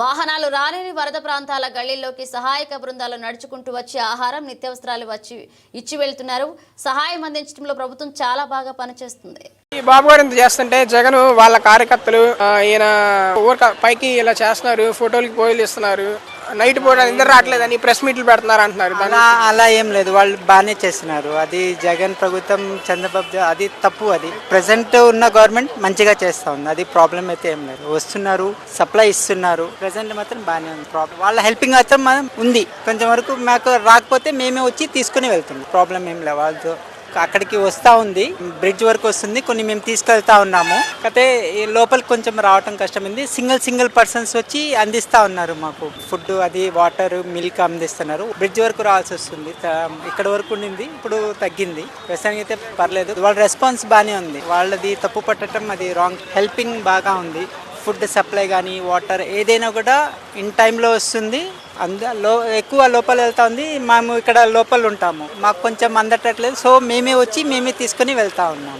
వాహనాలు రాలేని వరద ప్రాంతాల గల్లీల్లోకి సహాయక బృందాలు నడుచుకుంటూ వచ్చి ఆహారం నిత్యావసరాలు వచ్చి ఇచ్చి వెళ్తున్నారు. సహాయం అందించడంలో ప్రభుత్వం చాలా బాగా పనిచేస్తుంది. ఈ బాబు గారు ఇంత చేస్తుంటే జగన్ వాళ్ళ కార్యకర్తలు ఈయన ఊరిక పైకి ఇలా చేస్తున్నారు ఫోటోలకి పోయిలు ఇస్తున్నారు. నైట్ పూట ఇద్దరు రావట్లేదని ప్రెస్ మీట్లు పెడుతున్నారు అంటున్నారు. అలా అలా ఏం లేదు. వాళ్ళు బాగానే చేస్తున్నారు. అది జగన్ ప్రభుత్వం చంద్రబాబు అది తప్పు అది. ప్రజెంట్ ఉన్న గవర్నమెంట్ మంచిగా చేస్తా ఉంది. అది ప్రాబ్లం అయితే ఏం లేదు. వస్తున్నారు సప్లై ఇస్తున్నారు. ప్రజెంట్ మాత్రం బాగానే ఉంది. ప్రాబ్లం వాళ్ళ హెల్పింగ్ మాత్రం మనం ఉంది. కొంచెం వరకు మాకు రాకపోతే మేమే వచ్చి తీసుకుని వెళ్తున్నాం. ప్రాబ్లం ఏం లేదు. వాళ్ళతో అక్కడికి వస్తూ ఉంది. బ్రిడ్జ్ వరకు వస్తుంది. కొన్ని మేము తీసుకెళ్తా ఉన్నాము. అయితే ఈ లోపలికి కొంచెం రావటం కష్టమైంది. సింగిల్ సింగిల్ పర్సన్స్ వచ్చి అందిస్తూ ఉన్నారు మాకు. ఫుడ్ అది వాటర్ మిల్క్ అందిస్తున్నారు. బ్రిడ్జ్ వరకు రావాల్సి వస్తుంది. ఇక్కడ వరకు ఉండింది. ఇప్పుడు తగ్గింది. ప్రస్తుతానికి అయితే పర్లేదు. వాళ్ళ రెస్పాన్స్ బాగానే ఉంది. వాళ్ళది తప్పు పట్టడం అది రాంగ్. హెల్పింగ్ బాగా ఉంది. ఫుడ్ సప్లై కానీ వాటర్ ఏదైనా కూడా ఇన్ టైంలో వస్తుంది. అంద లో ఎక్కువ లోపల వెళ్తా ఉంది మేము ఇక్కడ లోపల ఉంటాము మాకు కొంచెం అందటట్లేదు సో మేమే వచ్చి మేమే తీసుకొని వెళ్తా ఉన్నాము.